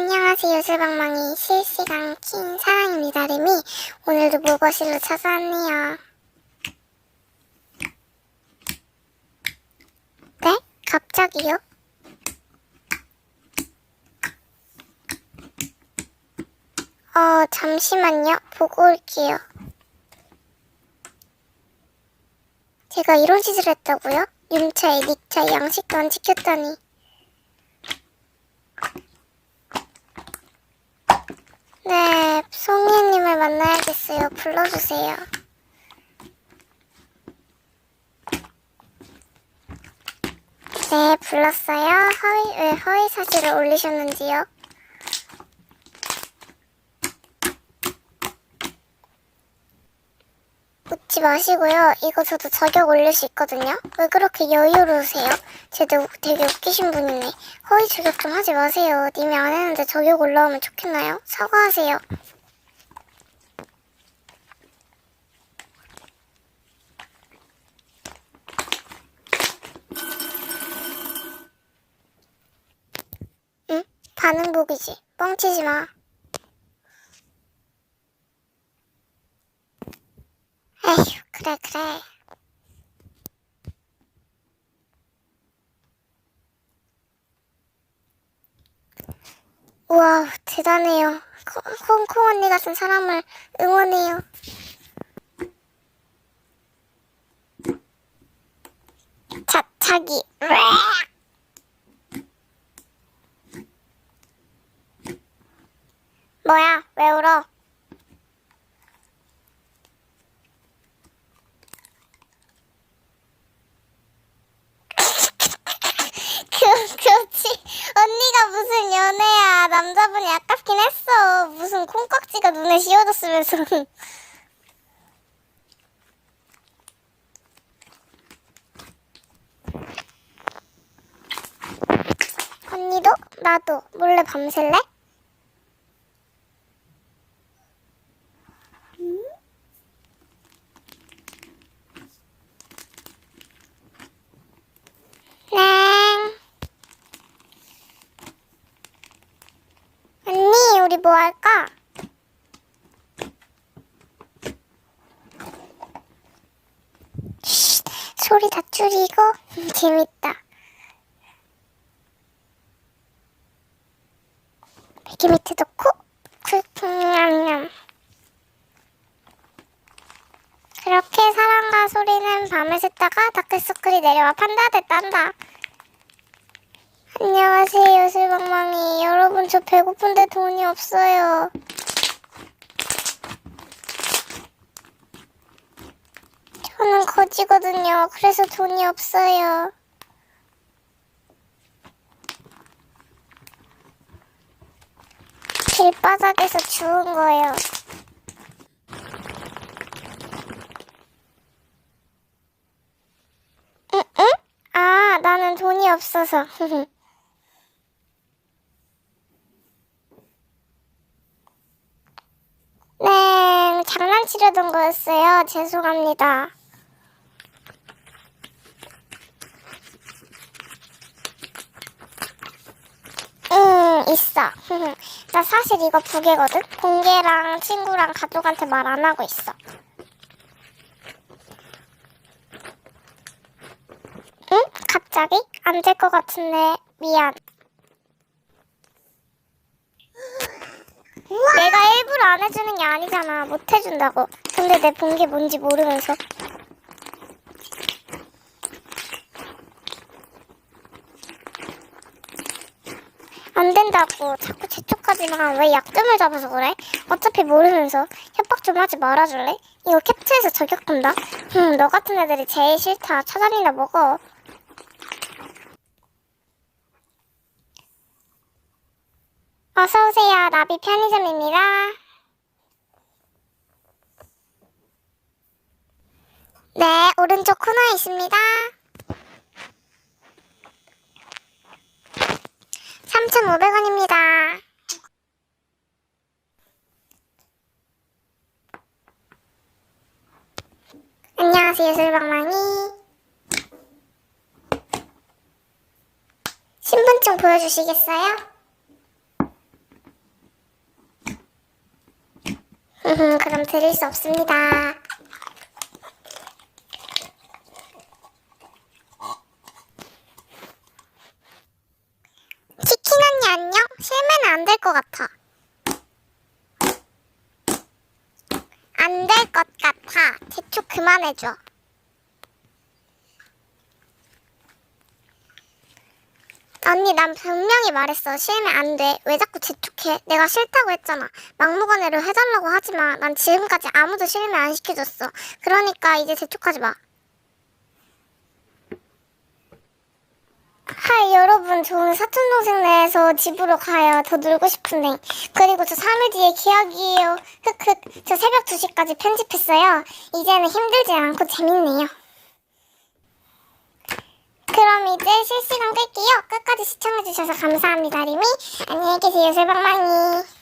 안녕하세요 요술방망이 실시간 킹 사랑입니다 레미 오늘도 무거실로 찾아왔네요 네? 갑자기요? 어 잠시만요 보고 올게요 제가 이런 짓을 했다고요? 윤차에 닉차에 양식도 안 지켰다니 네, 송이님을 만나야겠어요. 불러주세요. 네, 불렀어요. 허위, 왜 허위 사실을 올리셨는지요? 웃지 마시고요. 이거 저도 저격 올릴 수 있거든요. 왜 그렇게 여유로우세요? 쟤도 되게 웃기신 분이네. 허위 저격 좀 하지 마세요. 님이 안 했는데 저격 올라오면 좋겠나요? 사과하세요. 응? 반응 보기지. 뻥치지 마. 에휴, 그래, 그래. 우와, 대단해요. 콩, 콩 언니 같은 사람을 응원해요. 자, 자기. 뭐야, 왜 울어? 그, 그렇지. 언니가 무슨 연애야. 남자분이 아깝긴 했어. 무슨 콩깍지가 눈에 씌워졌으면서. 언니도? 나도. 몰래 밤샐래? 네. 언니, 우리 뭐할까? 쉿, 소리 다 줄이고 음, 재밌다. 베개 밑에 놓고 쿨냠냠. 그렇게 사랑과 소리는 밤을 새다가 다크서클이 내려와 판다들 딴다. 안녕하세요, 요술방망이. 여러분, 저 배고픈데 돈이 없어요. 저는 거지거든요. 그래서 돈이 없어요. 길바닥에서 주운 거예요. 응? 응? 아, 나는 돈이 없어서. 네, 장난치려던 거였어요. 죄송합니다. 응, 있어. 나 사실 이거 두 개거든? 공개랑 친구랑 가족한테 말 안 하고 있어. 응? 갑자기? 안 될 것 같은데. 미안. 내가 일부러 안 해주는 게 아니잖아. 못 해준다고. 근데 내 본 게 뭔지 모르면서. 안 된다고. 자꾸 하지만 왜 약점을 잡아서 그래? 어차피 모르면서. 협박 좀 하지 말아줄래? 이거 캡처해서 저격한다? 흠, 너 같은 애들이 제일 싫다. 차단이나 먹어. 어서오세요. 나비 편의점입니다. 네, 오른쪽 코너에 있습니다. 3,500원입니다. 안녕하세요 술방망이. 신분증 보여주시겠어요? 그럼 드릴 수 없습니다. 치킨 언니 안녕? 실면 안 될 것 같아. 안 될 것 같아. 대충 그만해줘. 언니 난 분명히 말했어. 실매 안돼. 왜 자꾸 재촉해? 내가 싫다고 했잖아. 막무가내로 해달라고 하지마. 난 지금까지 아무도 실매 안 시켜줬어. 그러니까 이제 재촉하지 마 하이 여러분. 저는 사촌동생 내에서 집으로 가요 더 놀고 싶은데. 그리고 저 3일 뒤에 계약이에요. 흑흑. 저 새벽 2시까지 편집했어요. 이제는 힘들지 않고 재밌네요 그럼 이제 실시간 끌게요. 끝까지 시청해주셔서 감사합니다, 리미. 안녕히 계세요, 새방망이.